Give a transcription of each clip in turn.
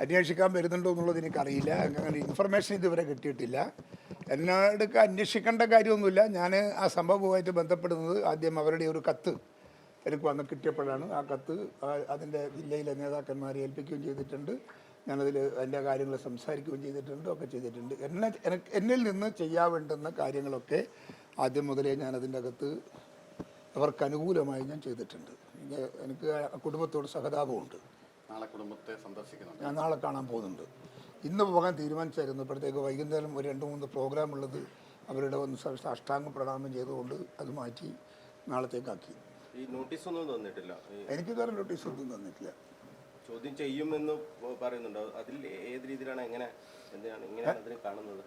അന്വേഷിക്കാൻ വരുന്നുണ്ടോ എന്നുള്ളത് എനിക്കറിയില്ല. അങ്ങനെ ഇൻഫർമേഷൻ ഇതുവരെ കിട്ടിയിട്ടില്ല. എന്നോടൊക്കെ അന്വേഷിക്കേണ്ട കാര്യമൊന്നുമില്ല. ഞാൻ ആ സംഭവവുമായിട്ട് ബന്ധപ്പെടുന്നത് ആദ്യം അവരുടെ ഒരു കത്ത് എനിക്ക് വന്ന് കിട്ടിയപ്പോഴാണ്. ആ കത്ത് അതിന്റെ ജില്ലയിലെ നേതാക്കന്മാരെ ഏൽപ്പിക്കുകയും ചെയ്തിട്ടുണ്ട്. ഞാനതിൽ അതിന്റെ കാര്യങ്ങൾ സംസാരിക്കുകയും ചെയ്തിട്ടുണ്ട് ഒക്കെ ചെയ്തിട്ടുണ്ട്. എന്നെ എന്നിൽ നിന്ന് ചെയ്യാവേണ്ടുന്ന കാര്യങ്ങളൊക്കെ ആദ്യം മുതലേ ഞാൻ അതിന്റെ അകത്ത് അവർക്ക് അനുകൂലമായി ഞാൻ ചെയ്തിട്ടുണ്ട്. എനിക്ക് കുടുംബത്തോട് സഹതാപമുണ്ട്. നാളെ കുടുംബത്തെ സന്ദർശിക്കുന്നുണ്ട്. ഞാൻ നാളെ കാണാൻ പോകുന്നുണ്ട്. ഇന്ന് പോകാൻ തീരുമാനിച്ചായിരുന്നു. ഇപ്പോഴത്തേക്ക് വൈകുന്നേരം ഒരു രണ്ട് മൂന്ന് പ്രോഗ്രാം ഉള്ളത് അവരുടെ ഒന്ന് അഷ്ടാംഗ പ്രണാമം ചെയ്തുകൊണ്ട് അത് മാറ്റി നാളത്തേക്കാക്കി ഈ നോട്ടീസ് ഒന്നും തന്നിട്ടില്ല. ഈ എനിക്ക് കാരണം നോട്ടീസ് ഒന്നും തന്നിട്ടില്ല. ചോദ്യം ചെയ്യുമെന്ന് പറയുന്നുണ്ടോ. അതിൽ ഏത് രീതിയിലാണ് എങ്ങനെ എന്തിനാണ് ഇങ്ങനെയാണ് അതിനെ കാണുന്നത്?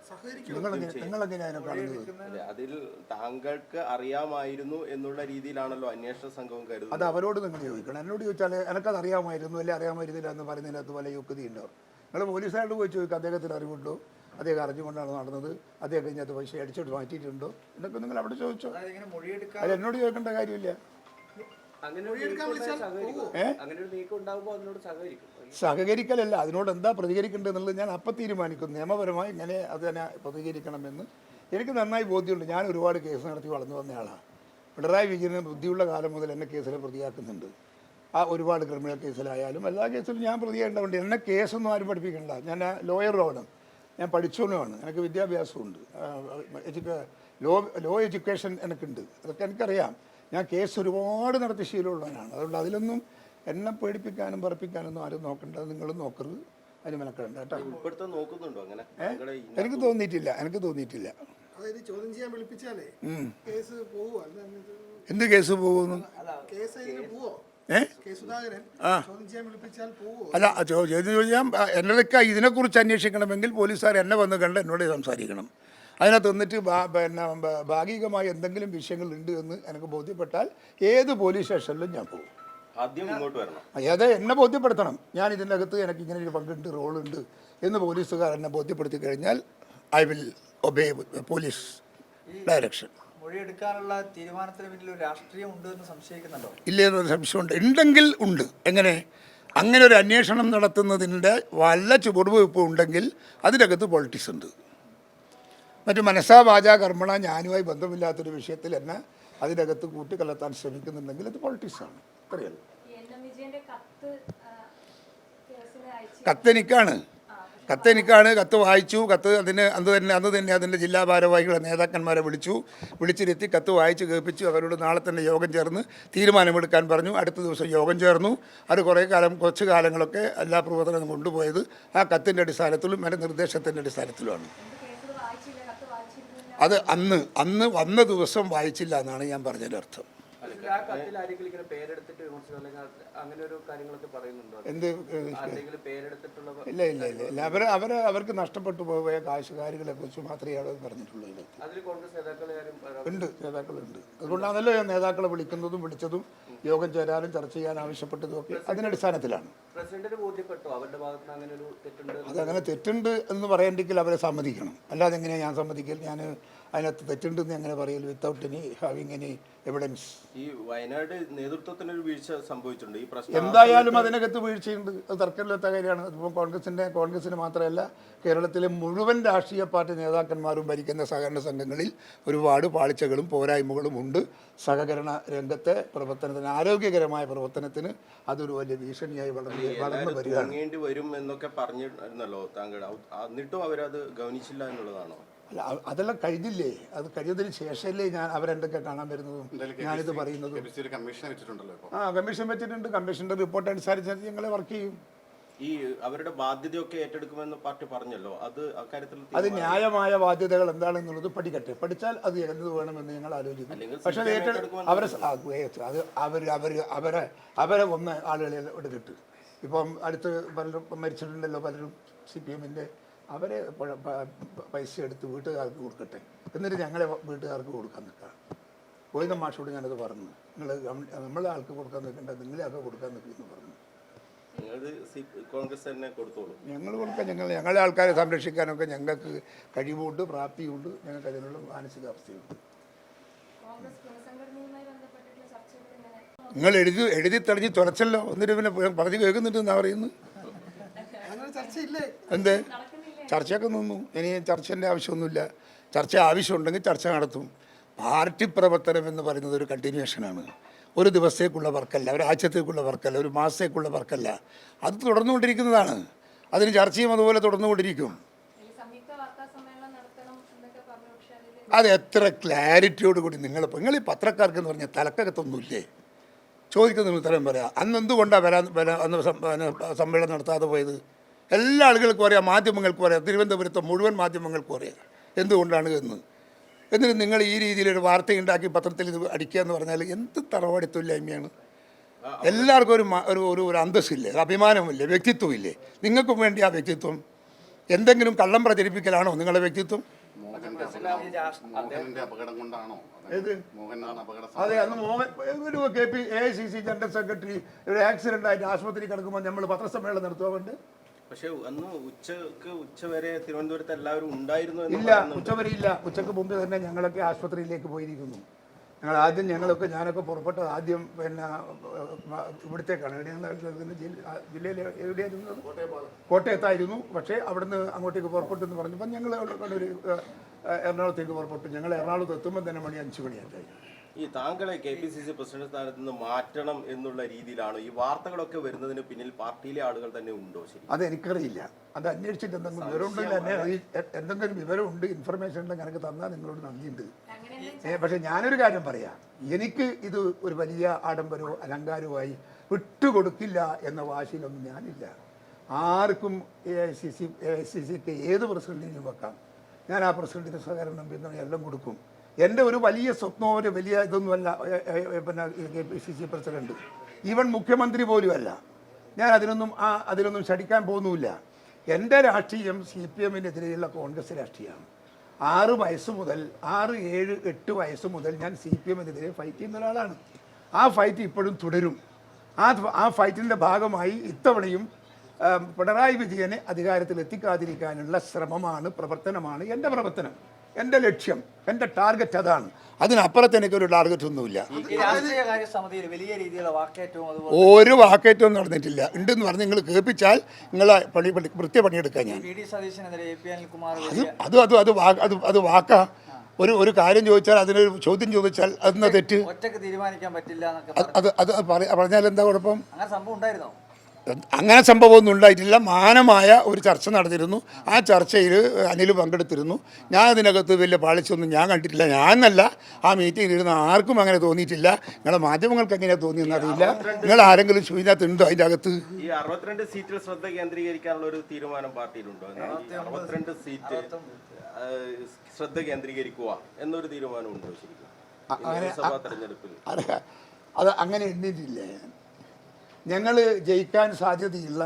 അതിൽ താങ്കൾക്ക് അറിയാമായിരുന്നു എന്നുള്ള രീതിയിലാണല്ലോ അന്വേഷണ സംഘവും കരുതുന്നത്. അത് അവരോട് നിങ്ങൾ ചോദിക്കണം. എന്നോട് ചോദിച്ചാൽ എനിക്കത് അറിയാമായിരുന്നു അല്ലെ അറിയാമായിരുന്നില്ല എന്ന് പറയുന്നതിനകത്ത് വല്ല യോഗ്യതയുണ്ടോ? നിങ്ങൾ പോലീസുകാരോട് പോയി ചോദിക്കുക അദ്ദേഹത്തിന് അറിവുണ്ടോ? അദ്ദേഹം അറിഞ്ഞുകൊണ്ടാണ് നടന്നത്. അദ്ദേഹം കഴിഞ്ഞത് പൈസ അടിച്ചോട്ട് മാറ്റിയിട്ടുണ്ടോ? എന്നൊക്കെ നിങ്ങൾ അവിടെ ചോദിച്ചോ. ഇങ്ങനെ മൊഴിയെടുക്കാൻ അത് എന്നോട് ചോദിക്കേണ്ട കാര്യമില്ല. സഹകരിക്കലല്ല അതിനോട് എന്താ പ്രതികരിക്കേണ്ടത് എന്നുള്ളത് ഞാൻ അപ്പം തീരുമാനിക്കും നിയമപരമായി ഇങ്ങനെ അത് തന്നെ പ്രതികരിക്കണമെന്ന് എനിക്ക് നന്നായി ബോധ്യമുണ്ട്. ഞാൻ ഒരുപാട് കേസ് നടത്തി വളർന്നു വന്ന ആളാണ്. പിണറായി വിജയന് ബുദ്ധിയുള്ള കാലം മുതൽ എന്നെ കേസിൽ പ്രതിയാക്കുന്നുണ്ട്. ആ ഒരുപാട് ക്രിമിനൽ കേസിലായാലും എല്ലാ കേസിലും ഞാൻ പ്രതിയാക്കേണ്ടതുണ്ട് എന്നെ കേസൊന്നും ആരും പഠിപ്പിക്കണ്ട. ഞാൻ ലോയറുമാണ്. ഞാൻ പഠിച്ചവനുമാണ്. എനിക്ക് വിദ്യാഭ്യാസമുണ്ട്. എഡ്യൂക്ക ലോ ലോ എഡ്യൂക്കേഷൻ എനിക്കുണ്ട്. അതൊക്കെ എനിക്കറിയാം. ഞാൻ കേസ് ഒരുപാട് നടത്തി ശീലമുള്ളവനാണ്. അതുകൊണ്ട് അതിലൊന്നും എന്നെ പേടിപ്പിക്കാനും പറപ്പിക്കാനൊന്നും ആരും നോക്കണ്ട. നിങ്ങൾ നോക്കരുത്. അതിന് മെനക്കെടണ്ട കേട്ടോ. നോക്കുന്നുണ്ടോ അങ്ങനെ? എനിക്ക് തോന്നിയിട്ടില്ല. എനിക്ക് തോന്നിയിട്ടില്ല. അതായത് ചോദ്യം ചെയ്യാൻ വിളിപ്പിച്ചാലേ കേസ് എന്ത് കേസ് പോകുന്നു? കേസ് ഇതിന് പോവോ? ഏ? കെ ചോദ്യം ചെയ്യാൻ വിളിപ്പിച്ചാൽ പോവോ? അല്ല ചോദ്യം ചോദിച്ചാൽ എന്നതൊക്കെ ഇതിനെക്കുറിച്ച് അന്വേഷിക്കണമെങ്കിൽ പോലീസുകാർ എന്നെ വന്ന് കണ്ട് എന്നോട് സംസാരിക്കണം. അതിനകത്ത് വന്നിട്ട് പിന്നെ ഭാഗികമായ എന്തെങ്കിലും വിഷയങ്ങൾ ഉണ്ട് എന്ന് എനിക്ക് ബോധ്യപ്പെട്ടാൽ ഏത് പോലീസ് സ്റ്റേഷനിലും ഞാൻ പോകും. ആദ്യം ഇങ്ങോട്ട് വരണം. അതെ എന്നെ ബോധ്യപ്പെടുത്തണം. ഞാൻ ഇതിന്റെ അകത്ത് എനിക്ക് ഇങ്ങനെ ഒരു പങ്കുണ്ട് റോളുണ്ട് എന്ന് പോലീസുകാർ എന്നെ ബോധ്യപ്പെടുത്തി കഴിഞ്ഞാൽ I will obey police direction. മൊഴിയെടുക്കാനുള്ള തീരുമാനത്തിന് പിന്നിൽ ഒരു രാഷ്ട്രീയം ഉണ്ട് എന്ന് സംശയിക്കുന്നുണ്ടോ? ഇല്ലേ എന്നൊരു സംശയമുണ്ട്. ഉണ്ടെങ്കിൽ ഉണ്ട്. എങ്ങനെ? അങ്ങനെ ഒരു അന്വേഷണം നടത്തുന്നതിന്റെ വല്ല ചുവടുവയ്പ്പ് ഉണ്ടെങ്കിൽ അതിനകത്ത് പൊളിറ്റിക്സ് ഉണ്ട്. മറ്റു മനസ്സാ വാച കർമ്മണ ഞാനുമായി ബന്ധമില്ലാത്തൊരു വിഷയത്തിൽ എന്നെ അതിനകത്ത് കൂട്ടിക്കലർത്താൻ ശ്രമിക്കുന്നുണ്ടെങ്കിൽ അത് പൊളിറ്റിക്സാണ്. അറിയാലോ കത്തെനിക്കാണ്. കത്തെനിക്കാണ്. കത്ത് വായിച്ചു. കത്ത് അതിന് അന്ന് തന്നെ അന്ന് തന്നെ അതിന്റെ ജില്ലാ ഭാരവാഹികളെ നേതാക്കന്മാരെ വിളിച്ചു. വിളിച്ചിരുത്തി കത്ത് വായിച്ച് കേൾപ്പിച്ചു. അവരോട് നാളെ തന്നെ യോഗം ചേർന്ന് തീരുമാനമെടുക്കാൻ പറഞ്ഞു. അടുത്ത ദിവസം യോഗം ചേർന്നു. അത് കുറേ കാലം കുറച്ച് കാലങ്ങളൊക്കെ എല്ലാ പ്രവർത്തനവും കൊണ്ടുപോയത് ആ കത്തിന്റെ അടിസ്ഥാനത്തിലും എന്റെ നിർദ്ദേശത്തിന്റെ അടിസ്ഥാനത്തിലുമാണ് എന്ത് കേസിൽ വായിച്ചില്ല കത്ത് വായിച്ചിരുന്നില്ല അത് അന്ന് അന്ന് വന്ന ദിവസം വായിച്ചില്ല എന്നാണ് ഞാൻ പറഞ്ഞതിന്റെ അർത്ഥം. ആ കത്തിൽ ആരെങ്കിലും ഇങ്ങനെ പേരെടുത്തിട്ട് വിമർശിക്കും അല്ലെങ്കിൽ അങ്ങനെ ഒരു കാര്യങ്ങളൊക്കെ പറയുന്നുണ്ടോ? എന്ത് ഏഹ്, ആരെങ്കിലും പേരെടുത്തിട്ടുള്ള ഇല്ല ഇല്ല ഇല്ല ഇല്ല. അവർ അവർ അവർക്ക് നഷ്ടപ്പെട്ടു പോയ കാശുകാരികളെ കുറിച്ച് മാത്രമേ അവർ പറഞ്ഞിട്ടുള്ളൂ അതിൽ കോൺഗ്രസ് ഉണ്ട് നേതാക്കളുണ്ട്. അതുകൊണ്ടാണല്ലോ ഞാൻ നേതാക്കളെ വിളിക്കുന്നതും വിളിച്ചതും യോഗം ചേരാനും ചർച്ച ചെയ്യാൻ ആവശ്യപ്പെട്ടതും ഒക്കെ അതിനടിസ്ഥാനത്തിലാണ്? അതങ്ങനെ തെറ്റുണ്ട് എന്ന് പറയണ്ടെങ്കിൽ അവരെ സമ്മതിക്കണം. അല്ലാതെ എങ്ങനെയാണ് ഞാൻ സമ്മതിക്കൽ? ഞാൻ അതിനകത്ത് തെറ്റുണ്ടെന്ന് അങ്ങനെ പറയൽ without any having any evidence ഈ വയനാട് നേതൃത്വത്തിന് ഒരു വീഴ്ച സംഭവിച്ചിട്ടുണ്ട്. ഈ പ്രശ്നം എന്തായാലും അതിനകത്ത് വീഴ്ചയുണ്ട്. അത് തർക്കമില്ലാത്ത കാര്യമാണ്. അതിപ്പോൾ കോൺഗ്രസിന്റെ കോൺഗ്രസിന് മാത്രമല്ല കേരളത്തിലെ മുഴുവൻ രാഷ്ട്രീയ പാർട്ടി നേതാക്കന്മാരും ഭരിക്കുന്ന സഹകരണ സംഘങ്ങളിൽ ഒരുപാട് പാളിച്ചകളും പോരായ്മകളും ഉണ്ട്. സഹകരണ രംഗത്തെ പ്രവർത്തനത്തിന് ആരോഗ്യകരമായ പ്രവർത്തനത്തിന് അതൊരു വലിയ ഭീഷണിയായി വളർന്ന് വളർന്നു വരികയാണ്. വരും എന്നൊക്കെ പറഞ്ഞിരുന്നല്ലോ താങ്കൾ. എന്നിട്ടും അവരത് ഗവനിച്ചില്ല എന്നുള്ളതാണോ? അല്ല അതെല്ലാം കഴിഞ്ഞില്ലേ? അത് കഴിഞ്ഞതിന് ശേഷമല്ലേ ഞാൻ അവരെന്തൊക്കെ കാണാൻ വരുന്നതും ഞാനിത് പറയുന്നതും. ആ കമ്മീഷൻ വെച്ചിട്ടുണ്ട്. കമ്മീഷന്റെ റിപ്പോർട്ട് അനുസരിച്ച് ഞങ്ങളെ വർക്ക് ചെയ്യും. ഈ അവരുടെ ബാധ്യതയൊക്കെ ഏറ്റെടുക്കുമെന്ന് പാർട്ടി പറഞ്ഞല്ലോ. അത് അക്കാര്യത്തിൽ അത് ന്യായമായ ബാധ്യതകൾ എന്താണെന്നുള്ളത് പഠിക്കട്ടെ. പഠിച്ചാൽ അത് എന്ത് വേണമെന്ന് ഞങ്ങൾ ആലോചിക്കും പക്ഷെ അത് ഏറ്റെടുക്കും അവരെ അത് അവർ അവർ അവരെ അവരെ ഒന്ന് ആളുകളെ എടുത്തിട്ട്. ഇപ്പം അടുത്ത് പലരും മരിച്ചിട്ടുണ്ടല്ലോ. പലരും സി പി എമ്മിന്റെ അവരെ പൈസ എടുത്ത് വീട്ടുകാർക്ക് കൊടുക്കട്ടെ. എന്നിട്ട് ഞങ്ങളെ വീട്ടുകാർക്ക് കൊടുക്കാൻ നിൽക്കാം ഗോവിന്ദ മാഷോട് ഞാനത് പറഞ്ഞു. നിങ്ങൾ നമ്മളെ ആൾക്ക് കൊടുക്കാൻ നിൽക്കണ്ട നിങ്ങളെ ആൾക്ക് കൊടുക്കാൻ നിൽക്കുമെന്ന് പറഞ്ഞു. കോൺഗ്രസ് തന്നെ കൊടുത്തോളൂ. ഞങ്ങൾ കൊടുക്കാൻ ഞങ്ങൾ ഞങ്ങളെ ആൾക്കാരെ സംരക്ഷിക്കാനൊക്കെ ഞങ്ങൾക്ക് കഴിവുണ്ട് പ്രാപ്തിയുണ്ട്. ഞങ്ങൾക്ക് അതിനുള്ള മാനസികാവസ്ഥയുണ്ട്. നിങ്ങൾ എഴുതി എഴുതി തെളിഞ്ഞ് തുറച്ചല്ലോ എന്നിട്ട് പിന്നെ പറഞ്ഞു കേൾക്കുന്നുണ്ട് എന്നാ പറയുന്നത്. എന്തേ അങ്ങനെ ചർച്ചയില്ലേ? എന്ത്? ചർച്ചയൊക്കെ നിന്നു. ഇനി ചർച്ചേന്റെ ആവശ്യമൊന്നുമില്ല. ചർച്ച ആവശ്യമുണ്ടെങ്കിൽ ചർച്ച നടത്തും. പാർട്ടി പ്രവർത്തനം എന്ന് പറയുന്നത് ഒരു കണ്ടിന്യൂഷനാണ്. ഒരു ദിവസത്തേക്കുള്ള വർക്കല്ല ഒരാഴ്ചത്തേക്കുള്ള വർക്കല്ല ഒരു മാസത്തേക്കുള്ള വർക്കല്ല. അത് തുടർന്നുകൊണ്ടിരിക്കുന്നതാണ്. അതിന് ചർച്ചയും അതുപോലെ തുടർന്നുകൊണ്ടിരിക്കും. അത് എത്ര ക്ലാരിറ്റിയോട് കൂടി നിങ്ങൾ നിങ്ങൾ ഈ പത്രക്കാർക്ക് എന്ന് പറഞ്ഞാൽ തലക്കകത്തൊന്നുമില്ലേ? ചോദിക്കുന്നതിന് ഉത്തരം പറയാം. അന്ന് എന്തുകൊണ്ടാണ് വരാൻ വരാൻ അന്ന് സമ്മേളനം നടത്താതെ പോയത്? എല്ലാ ആളുകൾക്കും അറിയാം മാധ്യമങ്ങൾക്കും അറിയാം തിരുവനന്തപുരത്തെ മുഴുവൻ മാധ്യമങ്ങൾക്കും അറിയാം. എന്തുകൊണ്ടാണ് എന്ന്? എന്നിട്ട് നിങ്ങൾ ഈ രീതിയിലൊരു വാർത്ത ഉണ്ടാക്കി പത്രത്തിൽ ഇത് അടിക്കുക എന്ന് പറഞ്ഞാൽ എന്ത് തറവാടിത്തൊല്ലായ്മയാണ് എല്ലാവർക്കും ഒരു ഒരു ഒരു ഒരു അന്തസ്സില്ലേ ഒരു അഭിമാനമില്ലേ വ്യക്തിത്വമില്ലേ? നിങ്ങൾക്കും വേണ്ടി ആ വ്യക്തിത്വം. എന്തെങ്കിലും കള്ളം പ്രചരിപ്പിക്കലാണോ നിങ്ങളുടെ വ്യക്തിത്വം? അതെ അന്ന് മോഹൻ ഒരു K P A C C general secretary ഒരു ആക്സിഡന്റ് ആയിട്ട് ആശുപത്രി കിടക്കുമ്പോൾ നമ്മൾ പത്രസമ്മേളനം നടത്തുകൊണ്ട് പക്ഷെ അന്ന് ഉച്ചയ്ക്ക് ഉച്ച വരെ തിരുവനന്തപുരത്ത് എല്ലാവരും ഉണ്ടായിരുന്നു ഇല്ല. ഉച്ചവരെ ഇല്ല ഉച്ചയ്ക്ക് മുമ്പ് തന്നെ ഞങ്ങളൊക്കെ ആശുപത്രിയിലേക്ക് പോയിരിക്കുന്നു. ഞങ്ങൾ ആദ്യം ഞങ്ങളൊക്കെ ഞാനൊക്കെ പുറപ്പെട്ട ആദ്യം പിന്നെ ഇവിടത്തേക്കാണ്. എവിടെയാണ് ജില്ലയിൽ എവിടെയായിരുന്നു? കോട്ടയത്തായിരുന്നു. പക്ഷേ അവിടുന്ന് അങ്ങോട്ടേക്ക് പുറപ്പെട്ടു എന്ന് പറഞ്ഞപ്പോൾ ഞങ്ങൾ ഒരു എറണാകുളത്തേക്ക് പുറപ്പെട്ടു. ഞങ്ങൾ എറണാകുളത്ത് എത്തുമ്പോൾ തന്നെ മണി അഞ്ച് മണിയായി. ഈ താങ്കളെ K P C C president സ്ഥാനത്ത് നിന്ന് മാറ്റണം എന്നുള്ള രീതിയിലാണ് ഈ വാർത്തകളൊക്കെ വരുന്നതിന് പിന്നിൽ പാർട്ടിയിലെ ആളുകൾ തന്നെ ഉണ്ടോ ശരി? അത് എനിക്കറിയില്ല. അത് അന്വേഷിച്ചിട്ട് എന്തെങ്കിലും വിവരമുണ്ടെങ്കിൽ എന്നെ എന്തെങ്കിലും വിവരമുണ്ട് ഇൻഫർമേഷൻ ഉണ്ടെങ്കിൽ എനിക്ക് തന്നാൽ നിങ്ങളോട് നന്ദിയുണ്ട്. പക്ഷെ ഞാനൊരു കാര്യം പറയാം. എനിക്ക് ഇത് ഒരു വലിയ ആഡംബരവും അലങ്കാരവുമായി വിട്ടുകൊടുക്കില്ല എന്ന വാശിയിലൊന്നും ഞാനില്ല. ആർക്കും A I C C A I C സിക്ക് ഏത് പ്രസിഡന്റിനും വെക്കാം. ഞാൻ ആ പ്രസിഡന്റിന് സഹകരണം പിന്തുണ എല്ലാം കൊടുക്കും. എന്റെ ഒരു വലിയ സ്വപ്നമോ ഒരു വലിയ ഇതൊന്നുമല്ല പിന്നെ K P C C president. Even മുഖ്യമന്ത്രി പോലുമല്ല. ഞാൻ അതിനൊന്നും ആ അതിനൊന്നും ശടിക്കാൻ പോകുന്നുമില്ല. എന്റെ രാഷ്ട്രീയം സി പി എമ്മിനെതിരെയുള്ള കോൺഗ്രസ് രാഷ്ട്രീയമാണ്. ആറ് വയസ്സ് മുതൽ ആറ് ഏഴ് എട്ട് വയസ്സ് മുതൽ ഞാൻ സി പി എമ്മിനെതിരെ ഫൈറ്റ് ചെയ്യുന്ന ഒരാളാണ്. ആ ഫൈറ്റ് ഇപ്പോഴും തുടരും. ആ ആ ഫൈറ്റിന്റെ ഭാഗമായി ഇത്തവണയും പിണറായി വിജയനെ അധികാരത്തിൽ എത്തിക്കാതിരിക്കാനുള്ള ശ്രമമാണ് പ്രവർത്തനമാണ് എന്റെ പ്രവർത്തനം. എന്റെ ലക്ഷ്യം എന്റെ ടാർഗറ്റ് അതാണ്. അതിനപ്പുറത്ത് എനിക്കൊരു ടാർഗറ്റ് ഒന്നുമില്ല. ഒരു വാക്കേറ്റവും നടന്നിട്ടില്ല. ഉണ്ടെന്ന് പറഞ്ഞ് നിങ്ങൾ കേൾപ്പിച്ചാൽ നിങ്ങളെ പണി പണി കൃത്യ പണിയെടുക്കാൻ ഞാൻ. അത് അത് അത് അത് അത് അത് വാക്കാ. ഒരു ഒരു കാര്യം ചോദിച്ചാൽ അതിനൊരു ചോദ്യം ചോദിച്ചാൽ അതെന്നാ തെറ്റ്. ഒറ്റയ്ക്ക് തീരുമാനിക്കാൻ പറ്റില്ല അത് അത് അത് പറഞ്ഞാൽ എന്താ കുഴപ്പം? സംഭവം ഉണ്ടായിരുന്നോ? അങ്ങനെ സംഭവമൊന്നും ഉണ്ടായിട്ടില്ല. മാനമായ ഒരു ചർച്ച നടന്നിരുന്നു. ആ ചർച്ചയിൽ അനിൽ പങ്കെടുത്തിരുന്നു. ഞാൻ അതിനകത്ത് വലിയ പാളിച്ചൊന്നും ഞാൻ കണ്ടിട്ടില്ല. ഞാനല്ല ആ മീറ്റിംഗിൽ ഇരുന്ന ആർക്കും അങ്ങനെ തോന്നിയിട്ടില്ല. നിങ്ങളുടെ മാധ്യമങ്ങൾക്ക് എങ്ങനെയാണ് തോന്നിയെന്ന് അറിയില്ല. നിങ്ങൾ ആരെങ്കിലും ഇതിനകത്ത് ഉണ്ടോ അതിന്റെ അകത്ത്? ഈ അറുപത്തിരണ്ട് സീറ്റിൽ ശ്രദ്ധ കേന്ദ്രീകരിക്കാനുള്ള ഒരു തീരുമാനം പാർട്ടിയിലുണ്ടോ? എന്നാൽ ഈ അറുപത്തിരണ്ട് സീറ്റ്. ആ, ശ്രദ്ധ കേന്ദ്രീകരിക്കുക എന്നൊരു തീരുമാനം ശരിക്കും? ഈ അത് അങ്ങനെ എണ്ണിയിട്ടില്ല ഞങ്ങൾ ജയിക്കാൻ സാധ്യതയുള്ള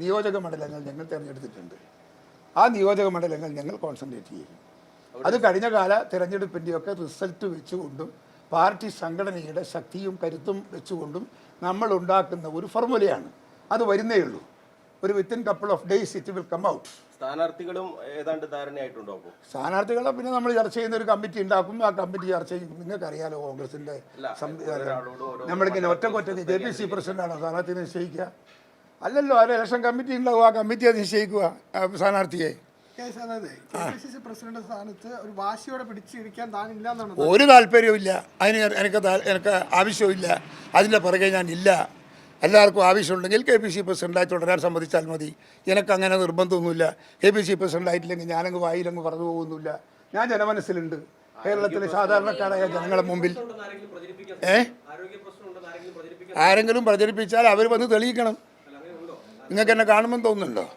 നിയോജക മണ്ഡലങ്ങൾ ഞങ്ങൾ തിരഞ്ഞെടുത്തിട്ടുണ്ട്. ആ നിയോജക മണ്ഡലങ്ങൾ ഞങ്ങൾ കോൺസെൻട്രേറ്റ് ചെയ്യും. അത് കഴിഞ്ഞ കാല തിരഞ്ഞെടുപ്പിന്റെയൊക്കെ റിസൾട്ട് വെച്ചുകൊണ്ടും പാർട്ടി സംഘടനയുടെ ശക്തിയും കരുത്തും വെച്ചുകൊണ്ടും നമ്മൾ ഉണ്ടാക്കുന്ന ഒരു ഫോർമുലയാണ് അത് വരുന്നേ ഉള്ളൂ. ഒരു within couple of days it will come out സ്ഥാനാർത്ഥികളും ഏതാണ്ട് ധാരണയായിട്ടുണ്ടോ സ്ഥാനാർത്ഥികളെ പിന്നെ നമ്മൾ ചർച്ച ചെയ്യുന്ന ഒരു കമ്മിറ്റി ഉണ്ടാക്കും. ആ കമ്മിറ്റി ചർച്ച ചെയ്യും. നിങ്ങൾക്ക് അറിയാലോ കോൺഗ്രസിന്റെ സംവിധാനം നമ്മളിങ്ങനെ ഒറ്റക്കൊറ്റക്ക് ജെ പി സി പ്രസിഡന്റാണോ സ്ഥാനാർത്ഥി നിശ്ചയിക്കുക? അല്ലല്ലോ ആ ഇലക്ഷൻ കമ്മിറ്റി ഉണ്ടാവും. ആ കമ്മിറ്റി അത് നിശ്ചയിക്കുക സ്ഥാനാർത്ഥിയെ. ഒരു താല്പര്യവും ഇല്ല അതിന് എനിക്ക് എനിക്ക് എനിക്ക് ആവശ്യമില്ല അതിന്റെ പുറകെ ഞാൻ ഇല്ല എല്ലാവർക്കും ആവശ്യമുണ്ടെങ്കിൽ കെ പി സി പ്രസിഡന്റായി തുടരാൻ സമ്മതിച്ചാൽ മതി. എനിക്ക് അങ്ങനെ നിർബന്ധമൊന്നുമില്ല. കെ പി സി പ്രസിഡന്റായിട്ടില്ലെങ്കിൽ ഞാനങ്ങ് വായിലങ്ങ് പറഞ്ഞു പോകുന്നില്ല ഞാൻ ജനമനസ്സിലുണ്ട്. കേരളത്തിലെ സാധാരണക്കാരായ ജനങ്ങളുടെ മുമ്പിൽ. ഏ? ആരെങ്കിലും പ്രചരിപ്പിച്ചാൽ അവർ വന്ന് തെളിയിക്കണം. നിങ്ങൾക്ക് എന്നെ കാണുമെന്ന് തോന്നുന്നുണ്ടോ?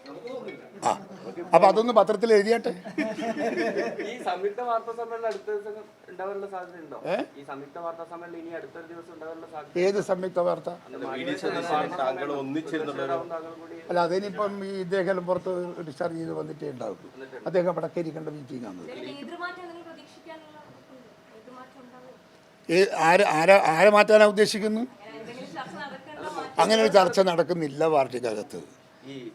ആ. അപ്പോൾ അതൊന്ന് പത്രത്തിൽ എഴുതിയാട്ടെ? ഈ സംയുക്ത വാർത്താ സമ്മേളനം അടുത്ത ദിവസം ഉണ്ടാവാനുള്ള സാധ്യത ഉണ്ടോ? ഈ സംയുക്ത വാർത്താ സമ്മേളനം ഇനി അടുത്തൊരു ദിവസം ഉണ്ടാവാനുള്ള സാധ്യത ഏത് സംയുക്ത വാർത്ത? അല്ല അതിനിപ്പം ഈ ഇദ്ദേഹം പുറത്ത് ഡിസ്ചാർജ് ചെയ്ത് വന്നിട്ടേ ഉണ്ടാവും അദ്ദേഹം വടക്കേരിക്കേണ്ട മീറ്റിംഗ് ആണ്. ആര് ആരെ ആരെ മാറ്റാനാണ് ഉദ്ദേശിക്കുന്നത് അങ്ങനെ ഒരു ചർച്ച നടക്കുന്നില്ല പാർട്ടിക്കകത്ത്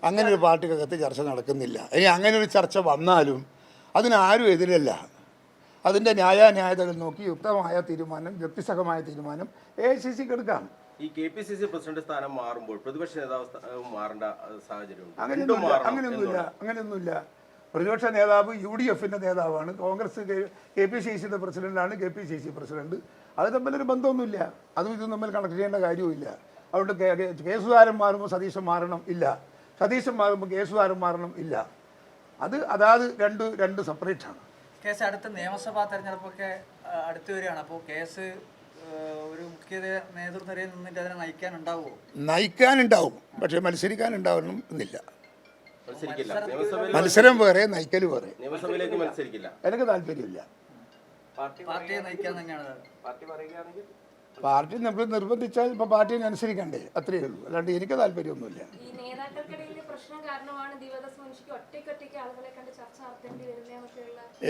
അങ്ങനെ ഒരു പാർട്ടിക്കകത്ത് ചർച്ച നടക്കുന്നില്ല. ഇനി അങ്ങനെ ഒരു ചർച്ച വന്നാലും അതിനാരും എതിരല്ല. അതിന്റെ ന്യായാന്യായതകൾ നോക്കി യുക്തമായ തീരുമാനം യുക്തിസഹമായ തീരുമാനം എ ഐ സി സിക്ക് എടുക്കാം. ഈ K P C C president സ്ഥാനം മാറുമ്പോൾ പ്രതിപക്ഷ നേതാവ് മാറേണ്ട സാഹചര്യം അങ്ങനെയൊന്നുമില്ല. അങ്ങനെയൊന്നുമില്ല അങ്ങനെയൊന്നുമില്ല. പ്രതിപക്ഷ നേതാവ് യു ഡി എഫിന്റെ നേതാവാണ്. കോൺഗ്രസ് കെ പി സി സിയുടെ പ്രസിഡന്റാണ് K P C C president. അത് തമ്മിലൊരു ബന്ധമൊന്നുമില്ല. അതും ഇതും തമ്മിൽ കണക്ട് ചെയ്യേണ്ട കാര്യവുമില്ല. അതുകൊണ്ട് കെ സുധാരൻ മാറുമ്പോൾ സതീശൻ മാറണം ഇല്ല. സതീശൻ മാറുമ്പോൾ മാറണം ഇല്ല. അത് അതാത് രണ്ട് രണ്ട് സെപ്പറേറ്റാണ് ആണ്. കേസ് അടുത്ത നിയമസഭാ തെരഞ്ഞെടുപ്പൊക്കെ അടുത്ത് വരികയാണ്. അപ്പോൾ കേസ് ഒരു മുഖ്യ നേതൃനിരയിൽ നിന്നിട്ട് അതിനെ നയിക്കാനുണ്ടാവുമോ? നയിക്കാനുണ്ടാവും. പക്ഷേ മത്സരിക്കാനുണ്ടാവണം എന്നില്ല. മത്സരിക്കില്ല. നിയമസഭയിൽ മത്സരം വേറെ നയിക്കൽ വേറെ. നിയമസഭയിലേക്ക് മത്സരിക്കില്ല. എനിക്ക് താല്പര്യമില്ല. പാർട്ടി പാർട്ടിയെ നയിക്കാൻ തന്നെയാണ് പാർട്ടി പറയുകയാണെങ്കിൽ പാർട്ടി നമ്മൾ നിർബന്ധിച്ചാൽ ഇപ്പം പാർട്ടിനെ അനുസരിക്കണ്ടേ? അത്രയേ ഉള്ളൂ. അല്ലാണ്ട് എനിക്ക് താല്പര്യമൊന്നുമില്ല.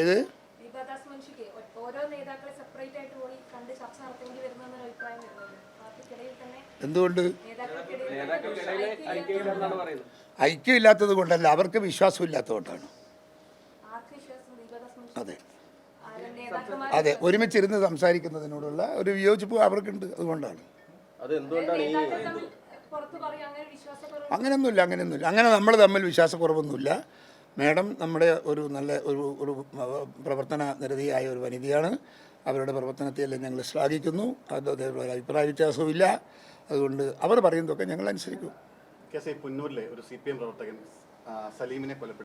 ഏത്? എന്തുകൊണ്ട്? ഐക്യം ഐക്യമില്ലെന്നാണ് പറയുന്നത്. ഐക്യമില്ലാത്തത് കൊണ്ടല്ല അവർക്ക് വിശ്വാസം? മുൻഷി അതെ. അതെ ഒരുമിച്ചിരുന്ന് സംസാരിക്കുന്നതിനോടുള്ള ഒരു വിയോജിപ്പ് അവർക്കുണ്ട് അതുകൊണ്ടാണ്. അങ്ങനെയൊന്നുമില്ല അങ്ങനെയൊന്നുമില്ല. അങ്ങനെ നമ്മൾ തമ്മിൽ വിശ്വാസക്കുറവൊന്നുമില്ല. മാഡം നമ്മുടെ ഒരു നല്ല ഒരു ഒരു പ്രവർത്തന നിരതിയായ ഒരു വനിതയാണ്. അവരുടെ പ്രവർത്തനത്തെയെല്ലാം ഞങ്ങൾ ശ്ലാഘിക്കുന്നു. അത് അതേപോലെ അഭിപ്രായ വ്യത്യാസവുമില്ല. അതുകൊണ്ട് അവർ പറയുന്നതൊക്കെ ഞങ്ങൾ അനുസരിക്കും. പുന്നൂരിലെ ഒരു സി പി എം പ്രവർത്തകൻ സലീമിനെ കൊലപ്പെടുത്തി.